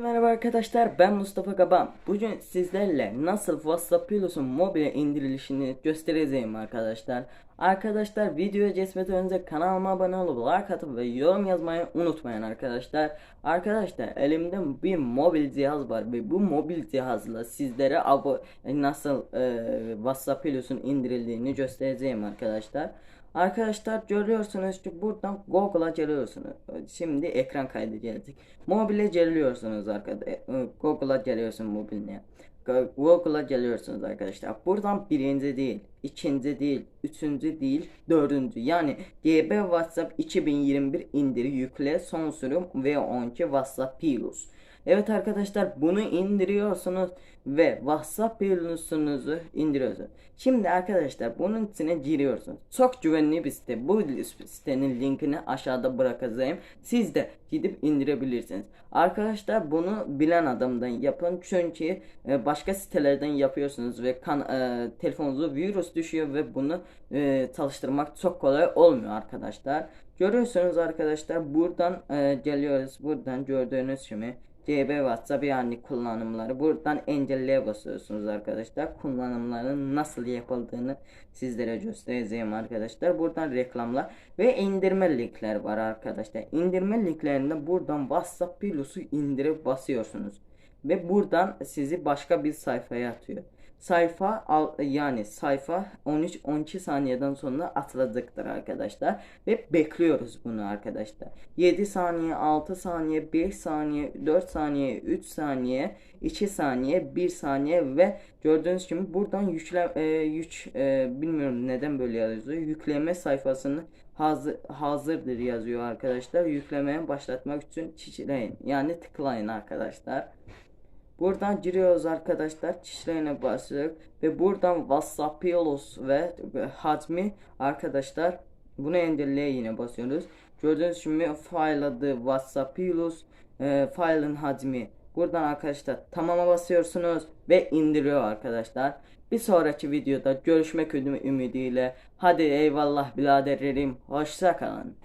Merhaba arkadaşlar ben Mustafa Gaban. Bugün sizlerle nasıl WhatsApp Pilot'un mobile indirilişini göstereceğim arkadaşlar. Arkadaşlar videoya geçmeden önce kanalıma abone olup like atıp ve yorum yazmayı unutmayın arkadaşlar. Arkadaşlar elimde bir mobil cihaz var ve bu mobil cihazla sizlere abo nasıl e, WhatsApp Pilot'un indirildiğini göstereceğim arkadaşlar. Arkadaşlar görüyorsunuz ki buradan Google'a geliyorsunuz. Şimdi ekran kaydı gelecek. Mobile geliyorsunuz arkadaşlar. Google'a geliyorsun mobiline. Go- Google'a geliyorsunuz arkadaşlar. Buradan birinci değil, ikinci değil, üçüncü değil, dördüncü. Yani GB WhatsApp 2021 indir yükle son sürüm V12 WhatsApp Plus. Evet arkadaşlar bunu indiriyorsunuz ve WhatsApp Plus'unuzu indiriyorsunuz. Şimdi arkadaşlar bunun içine giriyorsunuz. Çok güvenli bir site. Bu sitenin linkini aşağıda bırakacağım. Siz de gidip indirebilirsiniz. Arkadaşlar bunu bilen adamdan yapın. Çünkü e, başka sitelerden yapıyorsunuz ve kan, e, telefonunuza virüs düşüyor ve bunu e, çalıştırmak çok kolay olmuyor arkadaşlar. Görüyorsunuz arkadaşlar buradan e, geliyoruz. Buradan gördüğünüz gibi GB WhatsApp yani kullanımları buradan engelleye basıyorsunuz arkadaşlar. Kullanımların nasıl yapıldığını sizlere göstereceğim arkadaşlar. Buradan reklamlar ve indirme linkler var arkadaşlar. İndirme linklerinde buradan WhatsApp Plus'u indirip basıyorsunuz. Ve buradan sizi başka bir sayfaya atıyor. Sayfa yani sayfa 13-12 saniyeden sonra atılacaktır arkadaşlar. Ve bekliyoruz bunu arkadaşlar. 7 saniye, 6 saniye, 5 saniye, 4 saniye, 3 saniye, 2 saniye, 1 saniye ve gördüğünüz gibi buradan yükle, e, yük e, bilmiyorum neden böyle yazıyor. Yükleme sayfasını hazır, hazırdır yazıyor arkadaşlar. Yüklemeye başlatmak için çiçeğin yani tıklayın arkadaşlar. Buradan giriyoruz arkadaşlar. Çişlerine basıyoruz. Ve buradan WhatsApp Plus ve hacmi arkadaşlar bunu engelleye yine basıyoruz. Gördüğünüz gibi file adı WhatsApp Plus e, file'ın hacmi. Buradan arkadaşlar tamama basıyorsunuz ve indiriyor arkadaşlar. Bir sonraki videoda görüşmek ümidiyle. Hadi eyvallah biraderim. Hoşça kalın.